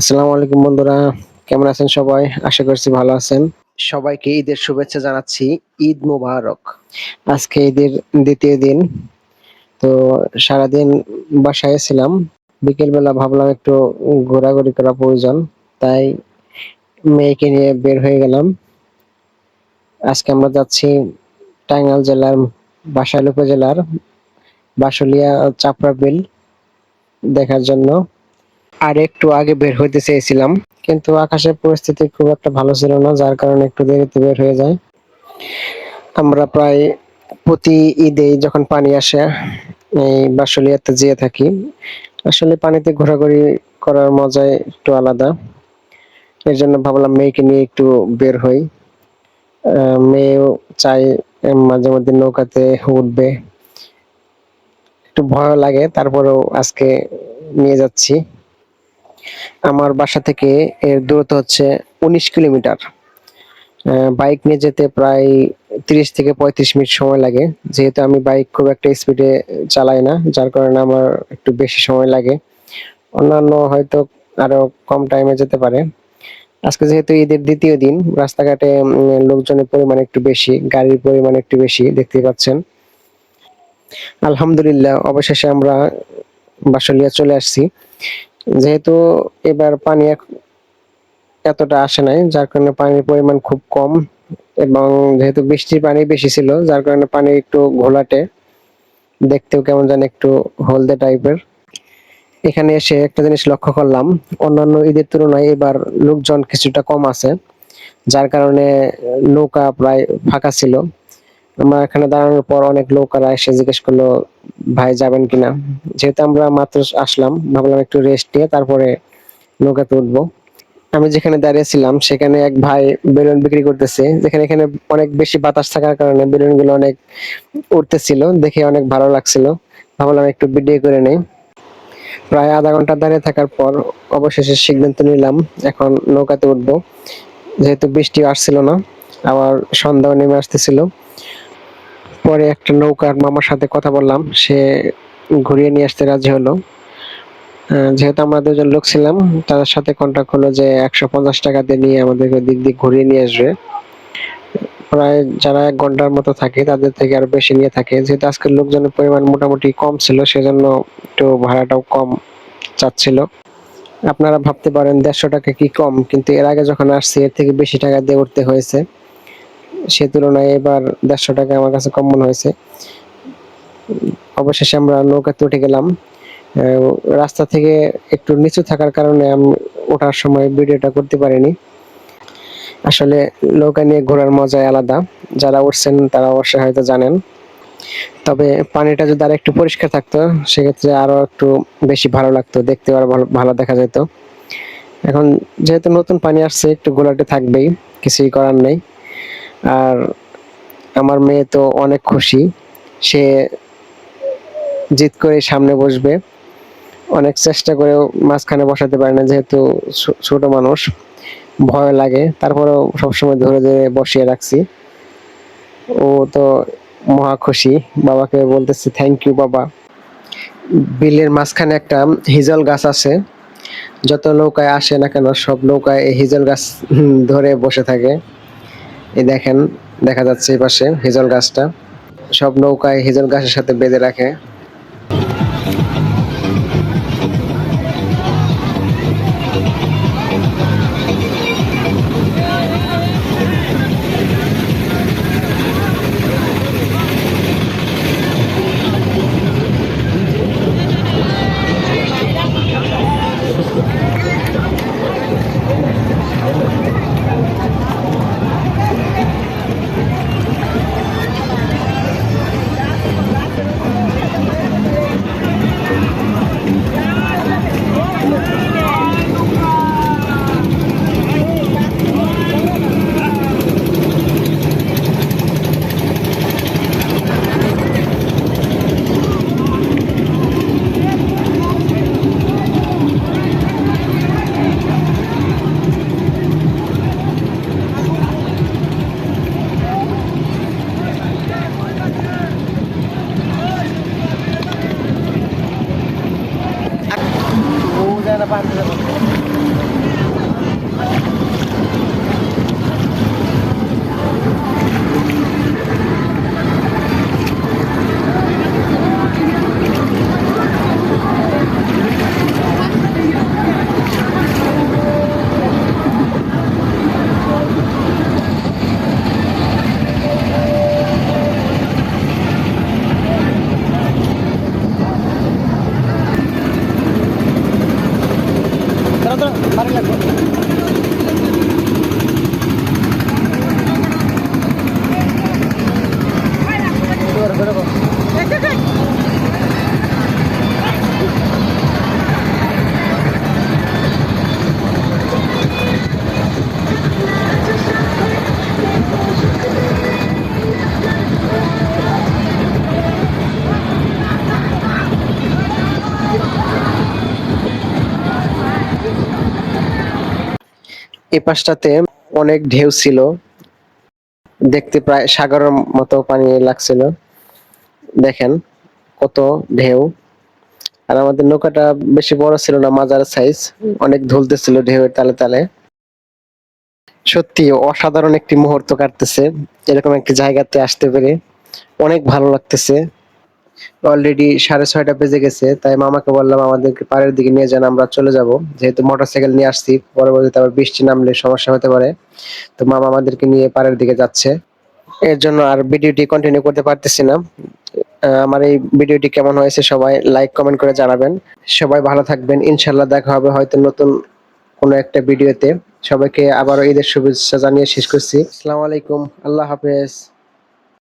আসসালামু আলাইকুম বন্ধুরা কেমন আছেন সবাই? আশা করছি ভালো আছেন। সবাইকে ঈদের শুভেচ্ছা জানাচ্ছি ঈদ মুবারক। আজকে ঈদের দ্বিতীয় দিন তো সারাদিন বাসায় ছিলাম। বিকেলবেলা ভাবলাম একটু ঘোরাঘুরি করা প্রয়োজন তাই মেয়েকে নিয়ে বের হয়ে গেলাম। আজকে আমরা যাচ্ছি টাঙ্গাইল জেলার বাসাইল উপজেলার বাসুলিয়া চাপড়া বিল দেখার জন্য। আর একটু আগে বের হইতে চেয়েছিলাম, কিন্তু আকাশের পরিস্থিতি খুব একটা ভালো ছিল না, যার কারণে একটু দেরিতে বের হয়ে যায়। আমরা প্রায় প্রতি ঈদে যখন পানি আসে, এই বাসলিয়াতে যেয়ে থাকি, আসলে পানিতে ঘোরাঘুরি করার মজাই একটু আলাদা। এর জন্য ভাবলাম মেয়েকে নিয়ে একটু বের হই। মেয়েও চাই মাঝে মধ্যে নৌকাতে উঠবে। একটু ভয় লাগে, তারপরেও আজকে নিয়ে যাচ্ছি। আমার বাসা থেকে এর দূরত্ব হচ্ছে উনিশ কিলোমিটার। বাইক নিয়ে যেতে প্রায় তিরিশ থেকে পঁয়ত্রিশ মিনিট সময় লাগে। যেহেতু আমি বাইক খুব একটা স্পিডে চালাই না, যার কারণে আমার একটু বেশি সময় লাগে। অন্যান্য হয়তো আরও কম টাইমে যেতে পারে। আজকে যেহেতু ঈদের দ্বিতীয় দিন, রাস্তাঘাটে লোকজনের পরিমাণ একটু বেশি, গাড়ির পরিমাণ একটু বেশি দেখতে পাচ্ছেন। আলহামদুলিল্লাহ, অবশেষে আমরা বাসলিয়া চলে আসছি। যেহেতু এবার পানি এতটা আসে নাই, যার কারণে পানির পরিমাণ খুব কম এবং যেহেতু বৃষ্টির পানি বেশি ছিল, যার কারণে পানি একটু ঘোলাটে। দেখতেও কেমন জানি একটু হলদে টাইপের। এখানে এসে একটা জিনিস লক্ষ্য করলাম, অন্যান্য ঈদের তুলনায় এবার লোকজন কিছুটা কম আছে, যার কারণে নৌকা প্রায় ফাঁকা ছিল। আমরা এখানে দাঁড়ানোর পর অনেক লোকারা এসে জিজ্ঞেস করল, ভাই, যাবেন কিনা? যেহেতু আমরা মাত্র আসলাম, ভাবলাম একটু রেস্ট নিয়ে তারপরে নৌকাতে উঠবো। আমি যেখানে দাঁড়িয়েছিলাম সেখানে এক ভাই বেলুন বিক্রি করতেছে। যেখানে এখানে অনেক বেশি বাতাস থাকার কারণে বেলুনগুলো অনেক উঠতেছিল দেখে অনেক ভালো লাগছিল। ভাবলাম একটু ভিডিও করে নেই। প্রায় আধা ঘণ্টা দাঁড়িয়ে থাকার পর অবশেষে সিদ্ধান্ত নিলাম, এখন নৌকাতে উঠবো। যেহেতু বৃষ্টি আসছিল না, আবার সন্ধ্যাও নেমে আসতেছিল। পরে একটা নৌকার মামার সাথে কথা বললাম। সে ঘুরিয়ে নিয়ে আসতে রাজি হলো। যেহেতু আমরা দুজন লোক ছিলাম তাদের সাথে কন্ট্যাক্ট হলো যে একশো পঞ্চাশ টাকা দিয়ে নিয়ে আমাদেরকে দিক দিক ঘুরিয়ে নিয়ে আসবে। প্রায় যারা এক ঘণ্টার মতো থাকে, তাদের থেকে আরও বেশি নিয়ে থাকে। যেহেতু আজকের লোকজনের পরিমাণ মোটামুটি কম ছিল, সেজন্য একটু ভাড়াটাও কম চাচ্ছিল। আপনারা ভাবতে পারেন দেড়শো টাকা কি কম, কিন্তু এর আগে যখন আসছি, এর থেকে বেশি টাকা দিয়ে উঠতে হয়েছে। সে তুলনায় এবার দেড়শো টাকা আমার কাছে কম মনে হয়েছে। অবশেষে আমরা নৌকাতে উঠে গেলাম। রাস্তা থেকে একটু নিচু থাকার কারণে আমি ওঠার সময় ভিডিওটা করতে পারিনি। আসলে নৌকা নিয়ে ঘোরার মজাই আলাদা। যারা উঠছেন তারা অবশ্যই হয়তো জানেন। তবে পানিটা যদি আর একটু পরিষ্কার থাকতো, সেক্ষেত্রে আরও একটু বেশি ভালো লাগতো। দেখতে আরও ভালো ভালো দেখা যেত। এখন যেহেতু নতুন পানি আসছে, একটু গোলাটে থাকবেই, কিছুই করার নেই। আর আমার মেয়ে তো অনেক খুশি। সে জিত করে সামনে বসবে। অনেক চেষ্টা করেও মাঝখানে বসাতে পারে না, যেহেতু ছোট মানুষ। ভয় লাগে, তারপরেও সবসময় ধরে ধরে বসিয়ে রাখছি। ও তো মহা খুশি। বাবাকে বলতেছি থ্যাংক ইউ বাবা। বিলের মাঝখানে একটা হিজল গাছ আছে। যত নৌকায় আসে না কেন, সব নৌকায় হিজল গাছ ধরে বসে থাকে। এই দেখেন, দেখা যাচ্ছে এই পাশে হেজল গাছটা। সব নৌকায় হেজল গাছের সাথে বেঁধে রাখে। পার এই পাশটাতে অনেক ঢেউ ছিল। দেখতে প্রায় সাগরের মতো পানি লাগছিল। দেখেন কত ঢেউ। আর আমাদের নৌকাটা বেশি বড় ছিল না মাজার সাইজ অনেক ধুলতেছিল ঢেউয়ের তালে তালে। সত্যি অসাধারণ একটি মুহূর্ত কাটতেছে। এরকম একটি জায়গাতে আসতে পেরে অনেক ভালো লাগতেছে। অলরেডি সাড়ে ছয়টা বেজে গেছে, তাই মামাকে বললাম আমাদেরকে পাড়ের দিকে নিয়ে যান, আমরা চলে যাব। যেহেতু মোটরসাইকেল নিয়ে আসছি, পরবর্তীতে আবার বৃষ্টি নামলে সমস্যা হতে পারে। তো মামা আমাদেরকে নিয়ে পাড়ের দিকে যাচ্ছে। এর জন্য আর ভিডিওটি কন্টিনিউ করতে পারতেছি না। আমার এই ভিডিওটি কেমন হয়েছে সবাই লাইক কমেন্ট করে জানাবেন। সবাই ভালো থাকবেন ইনশাল্লাহ দেখা হবে হয়তো নতুন কোনো একটা ভিডিওতে। সবাইকে আবারও ঈদের শুভেচ্ছা জানিয়ে শেষ করছি। আসসালামু আলাইকুম, আল্লাহ হাফেজ।